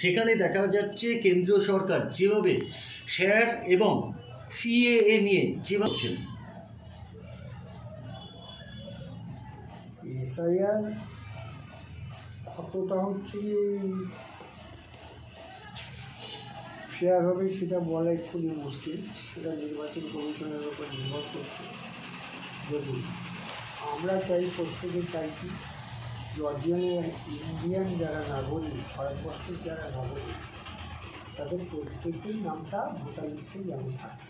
সেখানে দেখা যাচ্ছে কেন্দ্রীয় সরকার যেভাবে শেয়ার এবং সিএএ নিয়ে যেভাবে এসআইআর কতটা হচ্ছে ফেয়ার হবে সেটা বলা খুবই মুশকিল। সেটা নির্বাচন কমিশনের উপর নির্ভর করছে। দেখুন, আমরা চাই প্রত্যেকে চাই কি জর্জিয়ানের ইন্ডিয়ান যারা নাগরিক, ভারতবর্ষের যারা নাগরিক, তাদের প্রত্যেকের নামটা ভোটার লিস্টে যেমন থাকে।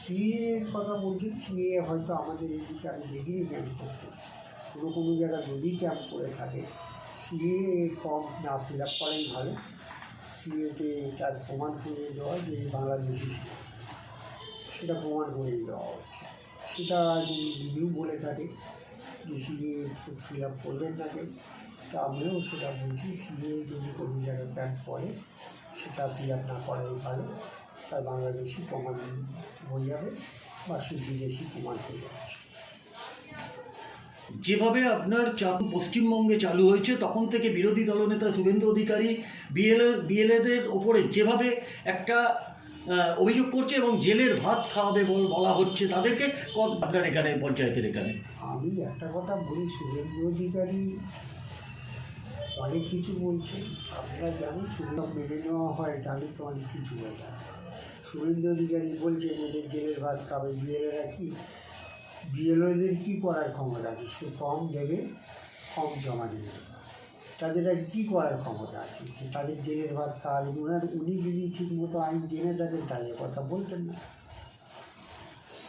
সিএ এর কথা বলছি সিএ হয়তো আমাদের এদিকে আমি দেখিনি ক্যাম্প করতে কোনো কোনো জায়গায় যদি ক্যাম্প করে থাকে সিএ ফর্ম না ফিল আপ করাই ভালো। সিএতে তার প্রমাণ করে দেওয়া যে বাংলাদেশি সেটা প্রমাণ করে দেওয়া সেটা যদি বলে থাকে যে সিএ ফিল আপ করবেন কেউ তা আমিও সেটা বলছি সিএ যদি কোনো জায়গায় ক্যাম্প করে, সেটা ফিল আপ না করাই ভালো তার বাংলাদেশি প্রমাণ হয়ে যাবে বা সে বিদেশি প্রমাণ হয়ে যাচ্ছে যেভাবে আপনার চালু পশ্চিমবঙ্গে চালু হয়েছে, তখন থেকে বিরোধী দলনেতা শুভেন্দু অধিকারী বিএলএ বিএলএদের ওপরে যেভাবে একটা অভিযোগ করছে এবং জেলের ভাত খাওয়াবে বল বলা হচ্ছে তাদেরকে। আপনার এখানে, পঞ্চায়েতের এখানে? আমি একটা কথা বলি শুভেন্দু অধিকারী অনেক কিছু বলছে। আপনারা জানেন শুভেন্দু মেনে নেওয়া হয়, তাহলে তো অনেক কিছু হয়ে যায়। শুভেন্দু অধিকারী বলছে এদের জেলের ভাত খাবে বিএলএরা কি বিএলওদের কী করার ক্ষমতা আছে? সে কম দেবে, কম জমা নেবে তাদের আর কি করার ক্ষমতা আছে? যে তাদের জেলের ভাত খাওয়াবে ওনার উনি যদি ঠিকমতো আইন জেনে থাকেন তাহলে কথা বলতেন না।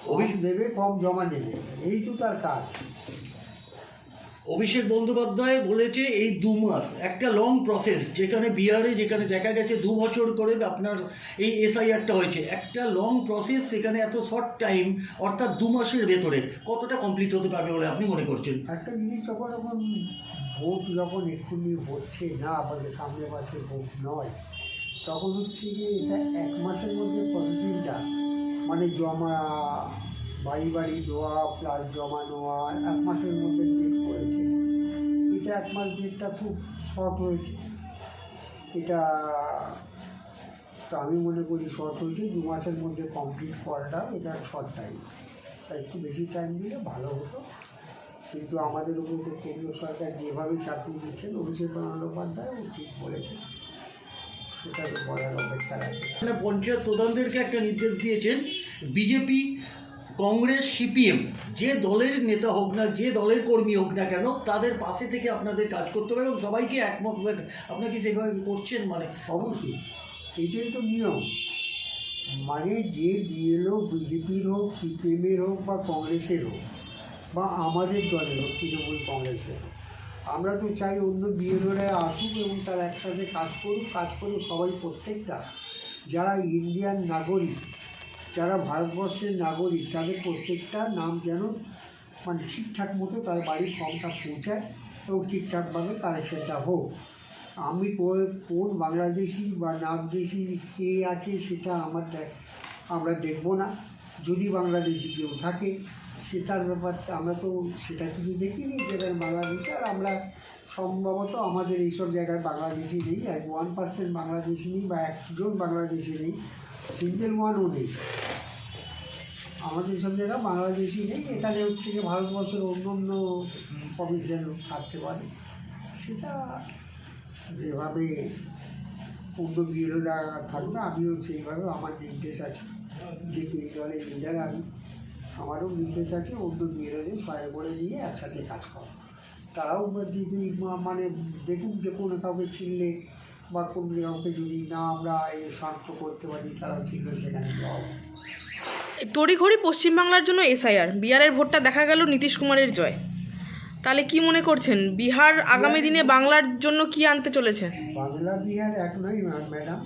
অভিযোগ অভি- দেবে কম জমা নেবে এই তো তার কাজ। অভিষেক বন্দ্যোপাধ্যায় বলেছে এই দু মাস, একটা লং প্রসেস যেখানে বিহারে যেখানে দেখা গেছে দু বছর করে আপনার এই এসআইআরটা হয়েছে। একটা লং প্রসেস সেখানে এত শর্ট টাইম অর্থাৎ দু মাসের ভেতরে। কতটা কমপ্লিট হতে পারবে বলে আপনি মনে করছেন? একটা জিনিস যখন এখন ভোট যখন এক্ষুনি হচ্ছে না, আমাদের সামনে মাসে ভোট নয়, তখন হচ্ছে যে এক মাসের মধ্যে প্রসেসিংটা মানে জমা বাড়ি বাড়ি দেওয়া প্লাস জমা নেওয়া এক মাসের মধ্যে ডেট করেছে। এটা এক মাস ডেটটা খুব শর্ট হয়েছে। এটা তো আমি মনে করি শর্ট হয়েছে, দু মাসের মধ্যে কমপ্লিট করাটা এটা শর্ট টাইম তাই একটু বেশি টাইম দিলে ভালো হতো। কিন্তু আমাদের উপরে তো কেন্দ্রীয় সরকার যেভাবে চাপিয়ে দিচ্ছেন, অভিষেক বন্দ্যোপাধ্যায় ও ঠিক বলেছেন। সেটা তো বলার অপেক্ষা রাখে পঞ্চায়েত প্রধানদেরকে একটা নির্দেশ দিয়েছেন, বিজেপি কংগ্রেস, সিপিএম, যে দলের নেতা হোক না, যে দলের কর্মী হোক না কেন, তাদের পাশে থেকে আপনাদের কাজ করতে হবে এবং সবাইকে একমত হয়ে আপনারা কি সেভাবে করছেন মানে? অবশ্যই। এটাই তো নিয়ম। মানে যে বিএলও বিজেপির হোক, সিপিএমের হোক বা কংগ্রেসের হোক বা আমাদের দলের হোক, তৃণমূল কংগ্রেসের হোক, আমরা তো চাই অন্য বিএলওরা আসুক এবং তারা একসাথে কাজ করুক কাজ করুক সবাই প্রত্যেকটা, যারা ইন্ডিয়ান নাগরিক যারা ভারতবর্ষের নাগরিক, তাদের প্রত্যেকটা নাম যেন মানে ঠিকঠাক মতো তার বাড়ির ফর্মটা পৌঁছায় এবং ঠিকঠাকভাবে কালেকশনটা হোক। আমি কোন বাংলাদেশি বা নামদেশি কে আছে সেটা আমার আমরা দেখব না। যদি বাংলাদেশি কেউ থাকে, সে তার ব্যাপার আমরা তো সেটা কিছু দেখিনি যেটা বাংলাদেশি। আর আমরা সম্ভবত আমাদের এইসব জায়গায় বাংলাদেশি নেই, এক ওয়ান পার্সেন্ট বাংলাদেশি নেই বা একজন বাংলাদেশি নেই। সিঙ্গেল ওয়ানও নেই। আমাদের সব জায়গায় বাংলাদেশি নেই, এখানে হচ্ছে যে ভারতবর্ষের অন্য অন্য প্রভিন্সের লোক থাকতে পারে। সেটা যেভাবে অন্য বিরোধীরা থাকবে আমিও সেইভাবে আমার নির্দেশ আছে। যেহেতু এই দলের লিডার আমি, আমারও নির্দেশ আছে অন্য বিরোধী সহায় করে নিয়ে একসাথে কাজ করো। তারাও মানে দেখুন যে কোনো কাউকে ছিনলে বা কোনো কাউকে যদি না আমরা এ শান্ত করতে পারি তারাও ছিল সেখানে তড়িঘড়ি পশ্চিমবাংলার জন্য এসআইআর বিহারের ভোটটা দেখা গেল নীতিশ কুমারের জয়। তাহলে কি মনে করছেন? বিহার আগামী দিনে বাংলার জন্য কি আনতে চলেছে? বাংলা বিহার এক নয় ম্যাডাম।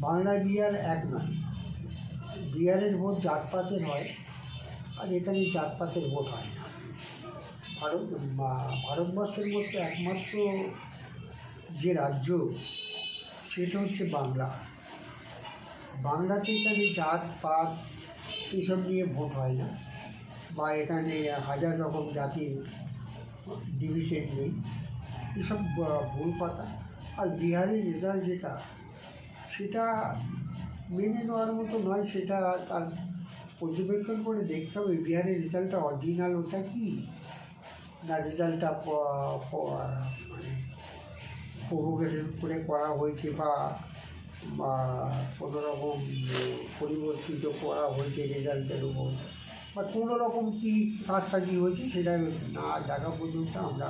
বাংলা বিহার এক নয়। বিহারের ভোট জাতপাতের হয় আর এখানে জাতপাতের ভোট হয় না। ভারত ভারতবর্ষের মধ্যে একমাত্র যে রাজ্য, সেটা হচ্ছে বাংলা। বাংলাতে এখানে জাত, পাত এসব নিয়ে ভোট হয় না। বা এখানে হাজার রকম জাতির ডিভিশন নেই। এসব ভুল কথা। আর বিহারের রেজাল্ট যেটা, সেটা মেনে নেওয়ার মতো নয়, সেটা তার পর্যবেক্ষণ করে দেখতে হবে। বিহারের রেজাল্টটা অরিজিনাল ওটা কি? না রেজাল্টটা মানে প্রভোকেশন করে করা হয়েছে বা বা কোনো রকম, পরিবর্তিত করা হয়েছে রেজাল্টের উপর। বা কোনো রকম কী কাজটাজি হয়েছে সেটা না দেখা পর্যন্ত আমরা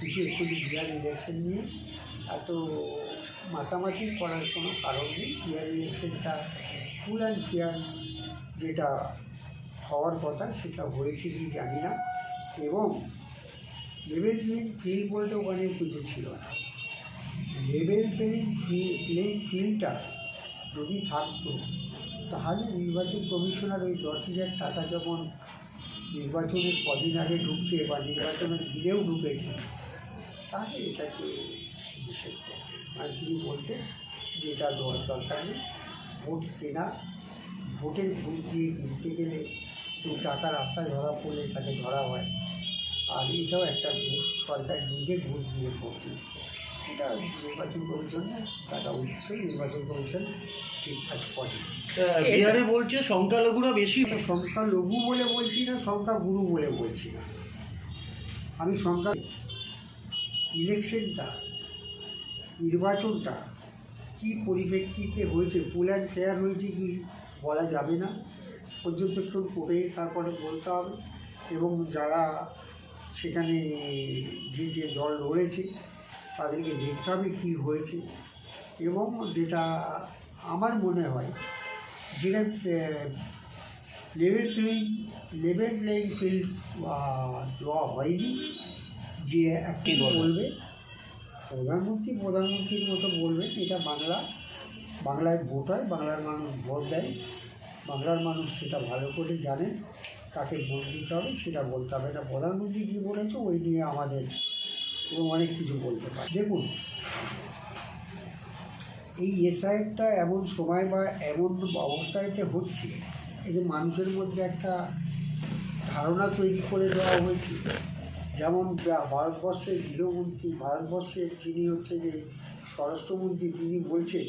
বিশেষ করে বিহার ইলেকশন নিয়ে এত মাতামাতি করার কোনো কারণ নেই। বিহার ইলেকশনটা ফুল অ্যান্ড ফেয়ার যেটা হওয়ার কথা সেটা হয়েছে কি জানি না। এবং লেভেল প্লেইং ফিল্ড বলতে ওখানে কিছু ছিল না। লেভেল প্লেইং প্লেইং ফিল্ডটা যদি থাকতো, তাহলে নির্বাচন কমিশনার ওই দশ হাজার টাকা যখন নির্বাচনের কদিন আগে ঢুকছে বা নির্বাচনের দিনেও ঢুকেছে, তাহলে এটাকে করবে। মানে তিনি বলতে যে এটা দরকার নেই, ভোট কেনা, ভোটের ঘুষ দিয়ে কিনতে গেলে কেউ টাকা রাস্তায় ধরা পড়লে তাকে ধরা হয় আর এটাও একটা ঘুষ সরকার নিজে ঘুষ দিয়ে ভোট দিচ্ছে। এটা নির্বাচন কমিশনের টাকা উচিত নির্বাচন কমিশন ঠিক কাজ করে। বিহারে বলছে সংখ্যালঘুরা বেশি। এটা সংখ্যা লঘু বলে বলছি না সংখ্যা গুরু বলে বলছি না। আমি সংখ্যা ইলেকশনটা নির্বাচনটা কী পরিপ্রেক্ষিতে হয়েছে ফুল অ্যান্ড ফেয়ার হয়েছে কি বলা যাবে না। পর্যবেক্ষণ করে তারপরে বলতে হবে। এবং যারা সেখানে যে যে দল রয়েছে তাদেরকে দেখতে হবে কী হয়েছে। এবং যেটা আমার মনে হয় যেটা level playing level playing field দেওয়া হয়নি যে একটি বলবে প্রধানমন্ত্রী প্রধানমন্ত্রীর মতো বলবেন এটা বাংলা বাংলায় ভোট হয় বাংলার মানুষ ভোট দেয় বাংলার মানুষ সেটা ভালো করে জানেন কাকে ভোট দিতে হবে সেটা বলতে হবে। এটা প্রধানমন্ত্রী কী বলেছে, ওই নিয়ে আমাদের এবং অনেক কিছু বলতে পারে। দেখুন, এই এসআইটা এমন সময় বা এমন অবস্থায়তে হচ্ছে, এই যে মানুষের মধ্যে একটা ধারণা তৈরি করে দেওয়া হয়েছে। যেমন ভারতবর্ষের গৃহমন্ত্রী, ভারতবর্ষের যিনি হচ্ছে যে স্বরাষ্ট্রমন্ত্রী, তিনি বলছেন,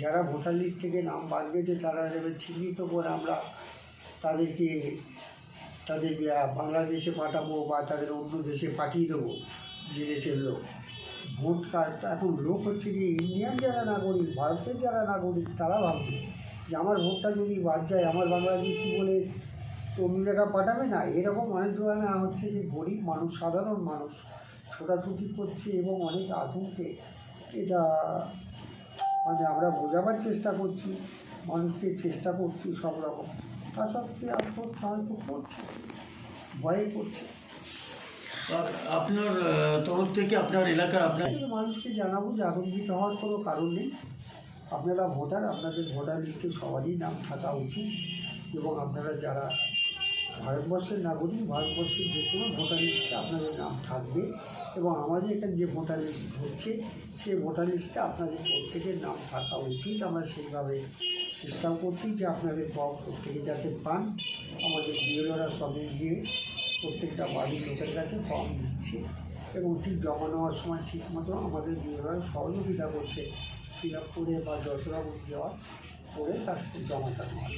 যারা ভোটার লিস্ট থেকে নাম বাদ গেছে, তারা এবার চিহ্নিত করে আমরা তাদেরকে তাদের বাংলাদেশে পাঠাবো বা তাদের অন্য দেশে পাঠিয়ে দেবো যে দেশের লোক। ভোট কার্ড, এখন লোক হচ্ছে যে ইন্ডিয়ান যারা নাগরিক, ভারতের যারা নাগরিক, তারা ভাবছে যে আমার ভোটটা যদি বাদ যায়, আমার বাংলাদেশি বলে অন্য পাঠাবে না? এরকম অনেক ধরনের হচ্ছে যে গরিব মানুষ, সাধারণ মানুষ, ছোটাছুটি করছে এবং অনেক আতঙ্কে। এটা মানে আমরা বোঝাবার চেষ্টা করছি, মানুষকে চেষ্টা করছি সব রকম। তা সত্ত্বেও আত্মহত্যা হয়তো করছে ভয়ে করছে আপনার তরফ থেকে আপনার এলাকার আপনার মানুষকে জানাব যে আতঙ্কিত হওয়ার কোনো কারণ নেই। আপনারা ভোটার আপনাদের ভোটার লিস্টে সবারই নাম থাকা উচিত এবং আপনারা যারা ভারতবর্ষের নাগরিক ভারতবর্ষের যে কোনো ভোটার লিস্টে আপনাদের নাম থাকবে এবং আমাদের এখানে যে ভোটার লিস্ট হচ্ছে সেই ভোটার লিস্টে আপনাদের প্রত্যেকের নাম থাকা উচিত। আমরা সেইভাবে চেষ্টাও করছি যে আপনাদের ফর্ম প্রত্যেকে যাতে পান। আমাদের বিএলরা সবে গিয়ে প্রত্যেকটা বাড়ির লোকের কাছে ফর্ম দিচ্ছে এবং ঠিক জমা নেওয়ার সময় ঠিক মতো আমাদের বিএলরা সহযোগিতা করছে। ফিল আপ করে বা যতটা দেওয়া করে তার জমাটা নেওয়া।